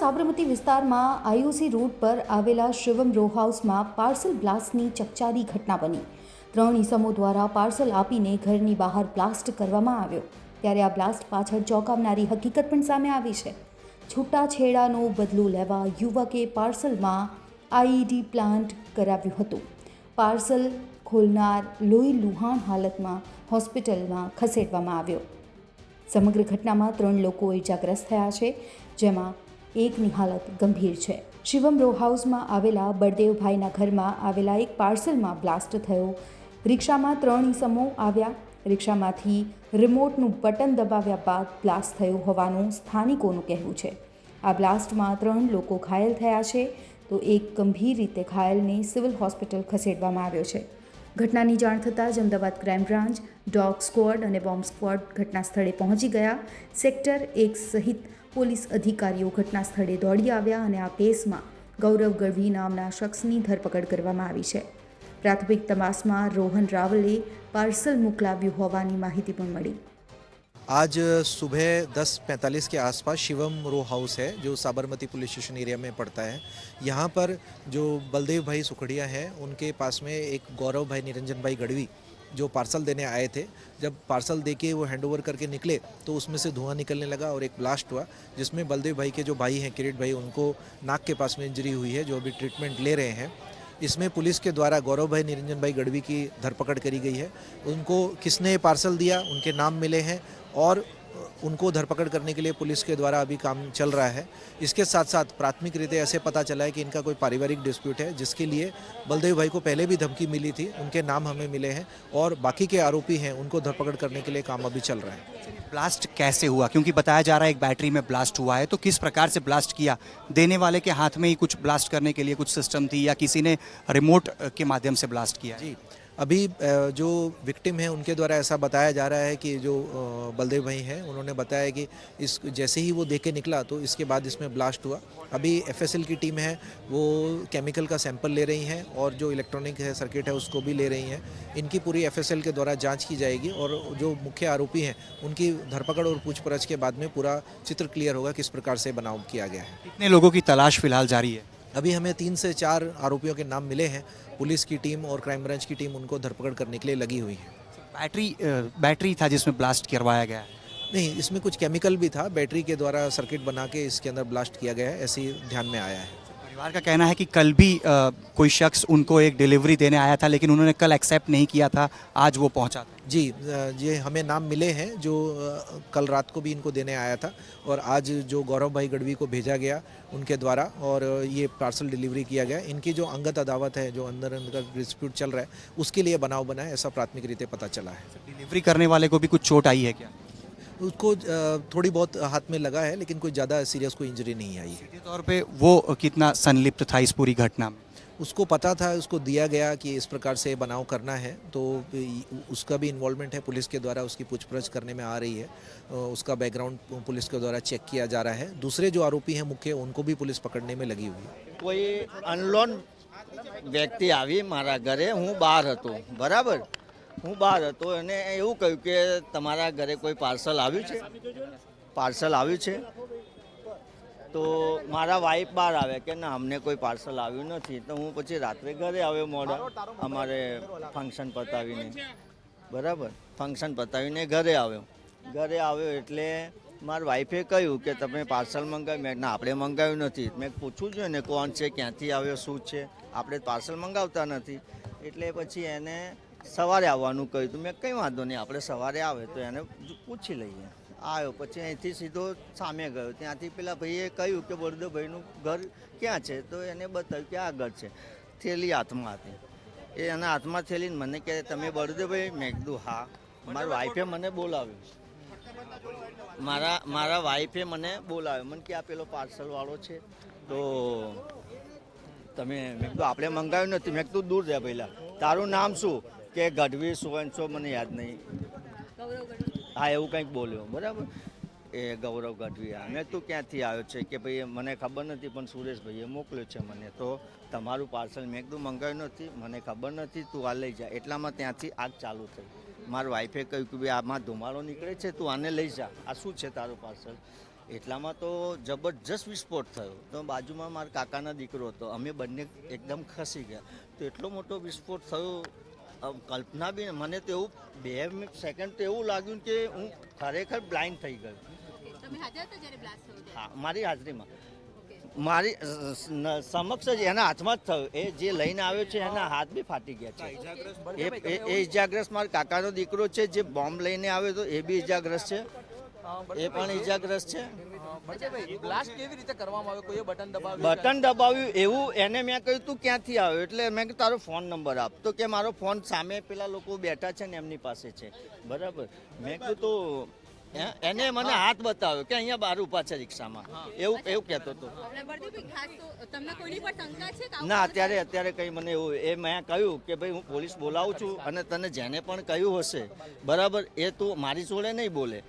સાબરમતી વિસ્તારમાં IOC road પર આવેલા શિવમ રો હાઉસમાં પાર્સલ બ્લાસ્ટની ચકચારી ઘટના બની. ત્રણ ઇસમો દ્વારા પાર્સલ આપીને ઘરની બહાર બ્લાસ્ટ કરવામાં આવ્યો. ત્યારે આ બ્લાસ્ટ પાછળ ચોંકાવનારી હકીકત પણ સામે આવી છે. છૂટાછેડાનો બદલો લેવા યુવકે પાર્સલમાં આઈઈડી પ્લાન્ટ કરાવ્યું હતું. પાર્સલ ખોલનાર લોહી લુહાણ હાલતમાં હોસ્પિટલમાં ખસેડવામાં આવ્યો. સમગ્ર ઘટનામાં ત્રણ લોકો ઇજાગ્રસ્ત થયા છે, જેમાં એકની હાલત ગંભીર છે. શિવમ રો હાઉસમાં આવેલા બળદેવભાઈના ઘરમાં આવેલા એક પાર્સલમાં બ્લાસ્ટ થયો. રિક્ષામાં ત્રણ ઈસમો આવ્યા. રિક્ષામાંથી રિમોટનું બટન દબાવ્યા બાદ બ્લાસ્ટ થયો હોવાનું સ્થાનિકોનું કહેવું છે. આ બ્લાસ્ટમાં ત્રણ લોકો ઘાયલ થયા છે. તો એક ગંભીર રીતે ઘાયલને સિવિલ હોસ્પિટલ ખસેડવામાં આવ્યો છે. ઘટનાની જાણ થતાં જ Ahmedabad crime branch, dog squad અને બોમ્બ સ્ક્વોડ ઘટના સ્થળે પહોંચી ગયા. સેક્ટર એક સહિત પોલીસ અધિકારીઓ ઘટના સ્થળે દોડી આવ્યા અને આ કેસમાં ગૌરવ ગઢવી નામના શખ્સની ધરપકડ કરવામાં આવી છે. પ્રાથમિક તપાસમાં રોહન રાવલે પાર્સલ મોકલાવ્યું હોવાની માહિતી પણ મળી. आज सुबह 10:45 के आसपास शिवम रो हाउस है, जो साबरमती पुलिस स्टेशन एरिया में पड़ता है। यहाँ पर जो बलदेव भाई सुखड़िया हैं, उनके पास में एक गौरव भाई निरंजन भाई गढ़वी जो पार्सल देने आए थे। जब पार्सल दे के वो हैंड ओवर करके निकले तो उसमें से धुआँ निकलने लगा और एक ब्लास्ट हुआ, जिसमें बलदेव भाई के जो भाई हैं, किरीट भाई, उनको नाक के पास में इंजरी हुई है, जो अभी ट्रीटमेंट ले रहे हैं। इसमें पुलिस के द्वारा गौरव भाई निरंजन भाई गढ़वी की धरपकड़ करी गई है उनको किसने पार्सल दिया उनके नाम मिले हैं और उनको धरपकड़ करने के लिए पुलिस के द्वारा अभी काम चल रहा है। इसके साथ साथ प्राथमिक रीते ऐसे पता चला है कि इनका कोई पारिवारिक डिस्प्यूट है जिसके लिए बलदेव भाई को पहले भी धमकी मिली थी उनके नाम हमें मिले हैं और बाकी के आरोपी हैं उनको धरपकड़ करने के लिए काम अभी चल रहा है। ब्लास्ट कैसे हुआ? क्योंकि बताया जा रहा है एक बैटरी में ब्लास्ट हुआ है तो किस प्रकार से ब्लास्ट किया? देने वाले के हाथ में ही कुछ ब्लास्ट करने के लिए कुछ सिस्टम थी या किसी ने रिमोट के माध्यम से ब्लास्ट किया? जी अभी जो विक्टिम है, उनके द्वारा ऐसा बताया जा रहा है कि जो बलदेव भाई हैं, उन्होंने बताया कि इस, जैसे ही वो देख के निकला तो इसके बाद इसमें ब्लास्ट हुआ। अभी एफएसएल की टीम है, वो केमिकल का सैंपल ले रही हैं और जो इलेक्ट्रॉनिक है सर्किट है, उसको भी ले रही हैं। इनकी पूरी एफएसएल के द्वारा जाँच की जाएगी और जो मुख्य आरोपी हैं, उनकी धरपकड़ और पूछपरछ के बाद में पूरा चित्र क्लियर होगा किस प्रकार से बनाव किया गया है। कितने लोगों की तलाश फ़िलहाल जारी है? अभी हमें तीन से चार आरोपियों के नाम मिले हैं। पुलिस की टीम और क्राइम ब्रांच की टीम उनको धरपकड़ करने के लिए लगी हुई है। बैटरी बैटरी था जिसमें ब्लास्ट करवाया गया? है नहीं इसमें कुछ केमिकल भी था। बैटरी के द्वारा सर्किट बना के इसके अंदर ब्लास्ट किया गया है ऐसी ध्यान में आया है। परिवार का कहना है कि कल भी अ, कोई शख्स उनको एक डिलीवरी देने आया था लेकिन उन्होंने कल एक्सेप्ट नहीं किया था आज वो पहुँचा था। जी ये हमें नाम मिले हैं जो कल रात को भी इनको देने आया था और आज जो गौरव भाई गढ़वी को भेजा गया उनके द्वारा और ये पार्सल डिलीवरी किया गया इनकी जो अंगत अदावत है जो अंदर अंदर डिस्प्यूट चल रहा है उसके लिए बनाव बना है ऐसा प्राथमिक रीते पता चला है। डिलीवरी करने वाले को भी कुछ चोट आई है क्या? उसको अ, थोड़ी बहुत हाथ में लगा है लेकिन कोई ज़्यादा सीरियस कोई इंजरी नहीं आई है सीधे तौर पे वो कितना संलिप्त था इस पूरी घटना में उसको पता था उसको दिया गया कि इस प्रकार से बनाव करना है तो उसका भी इन्वॉल्वमेंट है पुलिस के द्वारा उसकी पूछपरछ करने में आ रही है अ, उसका बैकग्राउंड पुलिस के द्वारा चेक किया जा रहा है दूसरे जो आरोपी हैं मुख्य उनको भी पुलिस पकड़ने में लगी हुई है કોઈ અનલોન વ્યક્તિ આવી મારા ઘરે હું બહાર હતો બરાબર હું બહાર હતો અને એવું કહ્યું કે તમારા ઘરે કોઈ પાર્સલ આવ્યું છે? પાર્સલ આવ્યું છે? તો મારા વાઈફ બહાર આવે કે ના, અમને કોઈ પાર્સલ આવ્યું નથી. તો હું પછી રાત્રે ઘરે આવ્યો મોડા, અમારે ફંક્શન પતાવીને. બરાબર? ફંક્શન પતાવીને ઘરે આવ્યો. ઘરે આવ્યો એટલે મારા વાઈફે કહ્યું કે તમે પાર્સલ મંગાવ્યું. મેં ના, આપણે મંગાવ્યું નથી. મેં પૂછવું જોઈએ ને કોણ છે, ક્યાંથી આવ્યો, શું છે? આપણે પાર્સલ મંગાવતા નથી. એટલે પછી એને સવારે આવવાનું કહ્યું હતું. મેં કંઈ વાંધો નહીં, આપણે સવારે આવે તો એને પૂછી લઈએ. આવ્યો પછી અહીંથી સીધો સામે ગયો. ત્યાંથી પેલા ભાઈએ કહ્યું કે બળદેવભાઈનું ઘર ક્યાં છે? તો એને બતાવ્યું કે આ ઘર છે. થેલી હાથમાં હતી. એ એના હાથમાં થેલીને મને કહે, તમે બળદેવભાઈ, મેં કીધું, હા. મારી વાઈફે મને બોલાવ્યું. મારા મારા વાઈફે મને બોલાવ્યો. મને કે, આ પેલો પાર્સલવાળો છે. તો તમે, મેં કીધું, આપણે મંગાવ્યું નથી. મેં કીધું, દૂર રહે પહેલાં. તારું નામ શું? કે ગઢવી સુવંશો મને યાદ નહીં. હા, એવું કંઈક બોલ્યો. બરાબર? એ ગૌરવ ગઢવી મેં તું ક્યાંથી આવ્યો છે? કે ભાઈ મને ખબર નથી, પણ સુરેશભાઈએ મોકલ્યો છે મને. તો તમારું પાર્સલ મેં એકદમ મંગાવ્યું નથી. મને ખબર નથી, તું આ લઈ જા. એટલામાં ત્યાંથી આગ ચાલુ થઈ. મારી વાઈફે કહ્યું કે ભાઈ, આમાં ધુમાડો નીકળે છે, તું આને લઈ જા. આ શું છે તારું પાર્સલ? એટલામાં તો જબરજસ્ત વિસ્ફોટ થયો. તો બાજુમાં મારા કાકાના દીકરો હતો. અમે બંને એકદમ ખસી ગયા. તો એટલો મોટો વિસ્ફોટ થયો કલ્પના બી મને તો એવું બે સેકન્ડ તો એવું લાગ્યું કે હું ખરેખર બ્લાઇન્ડ થઈ ગયો. તમે હાજર હતા જ્યારે બ્લાસ્ટ થયો ત્યારે? હા મારી હાજરીમાં. મારી સમક્ષ જ એના હાથમાં જ થયું. એ જે લઈને આવ્યો છે એના હાથ બી ફાટી ગયા છે. એ એ- એ ઇજાગ્રસ્ત મારા કાકાનો દીકરો છે જે બોમ્બ લઈને આવ્યો હતો એ બી ઇજાગ્રસ્ત છે. એ પણ ઇજાગ્રસ્ત છે? બ્લાસ્ટ કેવી રીતે કરવામાં આવ્યો કોઈએ બટન દબાવ્યું બટન દબાવ્યું એવું એને મેં કહ્યું તું ક્યાંથી આવ્યો? એટલે મેં કીધું તારો ફોન નંબર આપ. તો કે મારો ફોન સામે પેલા લોકો બેઠા છે ને એમની પાસે છે. બરાબર. મેં કીધું તો એ- એને મને હાથ બતાવ્યો કે અહીંયા બાર ઊભા છે રિક્ષામાં. એવું એવું કહેતો હતો. એટલે બળદેવભાઈ, ખાસ તો તમને કોઈની પર શંકા છે કે આવું ના અત્યારે અત્યારે કંઈ મને એવું એ મેં કહ્યું કે ભાઈ હું પોલીસ બોલાવું છું અને તને જેને પણ કહ્યું હશે. બરાબર. એ તું મારી જોડે નહીં બોલે.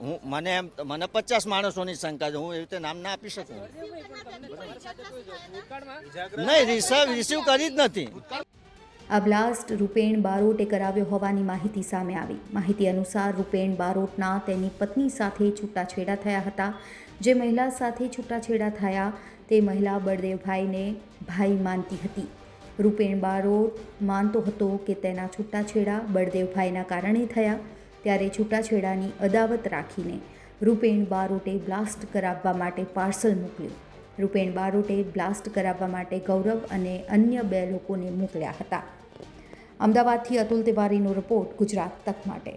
હું મને મને પચાસ માણસોની શંકા છે. હું એવી રીતે નામ ના આપી શકું. નહીં, રિસર્વ રિસીવ કરી જ નથી. આ બ્લાસ્ટ રૂપેણ બારોટે કરાવ્યો હોવાની માહિતી સામે આવી. માહિતી અનુસાર રૂપેણ બારોટના તેની પત્ની સાથે છૂટાછેડા થયા હતા. જે મહિલા સાથે છૂટાછેડા થયા, તે મહિલા બળદેવભાઈને ભાઈ માનતી હતી. રૂપેણ બારોટ માનતો હતો કે તેના છૂટાછેડા બળદેવભાઈના કારણે થયા. ત્યારે છૂટાછેડાની અદાવત રાખીને રૂપેણ બારોટે બ્લાસ્ટ કરાવવા માટે પાર્સલ મોકલ્યું. રૂપેણ બારોટે બ્લાસ્ટ કરાવવા માટે ગૌરવ અને અન્ય બે લોકોને મોકલ્યા હતા. અમદાવાદથી અતુલ તિવારીનો રિપોર્ટ ગુજરાત તક માટે.